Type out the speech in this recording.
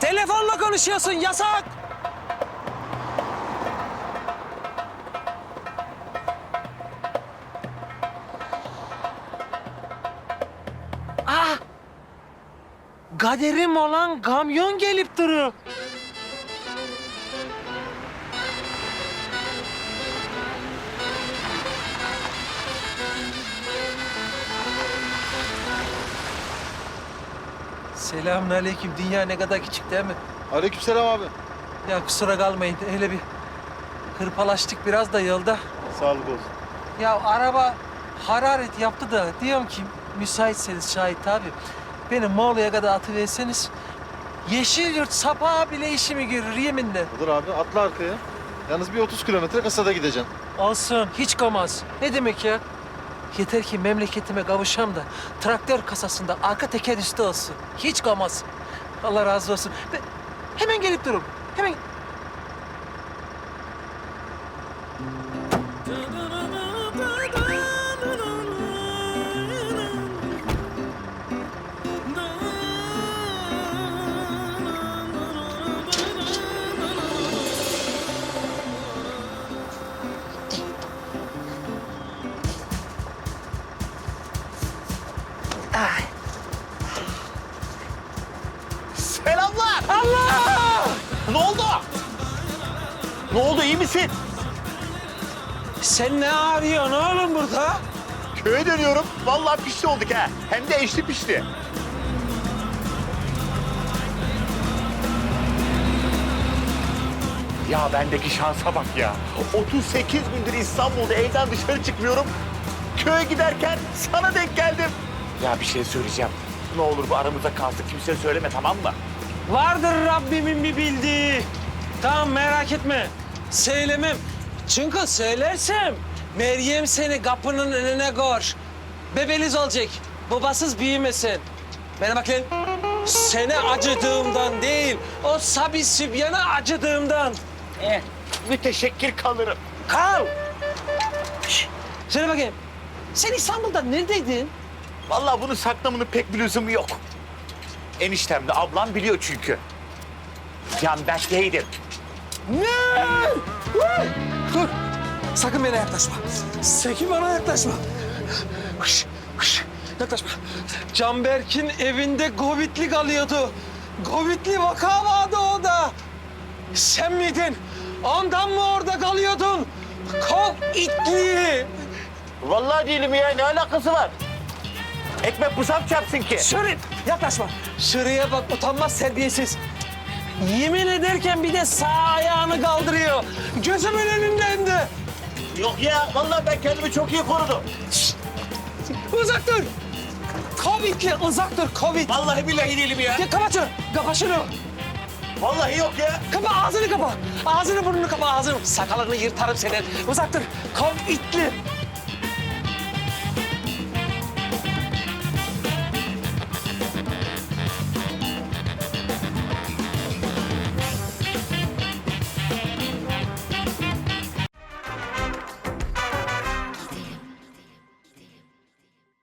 Telefonla konuşuyorsun yasak. Ah! Kaderim olan kamyon gelip duruyor. Selamünaleyküm. Dünya ne kadar küçük değil mi? Aleykümselam abi. Ya kusura kalmayın. Hele bir hırpalaştık biraz da yolda. Sağlık olsun. Ya araba hararet yaptı da diyorum ki müsaitseniz Şahit abi. Beni Moğol'a kadar atıverseniz Yeşilyurt sapağı bile işimi görür yeminle. Olur abi atla arkaya. Yalnız bir 30 kilometre kasada gideceksin. Olsun hiç komaz. Ne demek ya? Yeter ki memleketime kavuşam da traktör kasasında arka teker üstü olsun. Hiç komaz. Allah razı olsun. Ve hemen gelip durum. Hemen. Ne oldu iyi misin? Sen ne arıyorsun oğlum burada? Köye dönüyorum. Vallahi pişti olduk ha. Hem de eşli pişti. Ya bendeki şansa bak ya. 38 gündür İstanbul'da evden dışarı çıkmıyorum. Köye giderken sana denk geldim. Ya bir şey söyleyeceğim. Ne olur bu aramızda kalsın. Kimseye söyleme tamam mı? Vardır Rabbimin bir bildiği. Tamam merak etme. Söylemem. Çünkü söylersem Meryem seni kapının önüne koy. Bebeliz olacak. Babasız büyümesin. Bana bak lan. Seni acıdığımdan değil, o Sabi Sübyan'a acıdığımdan. Eh, müteşekkir kalırım. Kal! Şş, Söyle bakayım. Sen İstanbul'da neredeydin? Vallahi bunu saklamanın pek bir lüzumu yok. Eniştemle ablam biliyor çünkü. Canberk'teydim. Ne? Vay! Dur. Sakın bana yaklaşma. Sakın bana yaklaşma. Kış, kış. Yaklaşma. Canberk'in evinde Govitli kalıyordu. Govitli vaka vardı o da. Sen miydin? Ondan mı orada kalıyordun? Kov itli. Vallahi değilim ya. Ne alakası var? Ekmek pusam çarpsın ki. Şöyle yaklaşma. Şuraya bak utanmaz terbiyesiz. Yemin ederken bir de sağ ayağını kaldırıyor. Gözümün önünden de. Yok ya. Vallahi ben kendimi çok iyi korudum. Uzak dur. Covid'le uzak dur Covid. Vallahi billahi değilim ya. Ya kapa şunu. Kapa şunu. Vallahi yok ya. Kapa ağzını kapa. Ağzını burnunu kapa ağzını. Sakalını yırtarım senin. Uzak dur. Covid'li.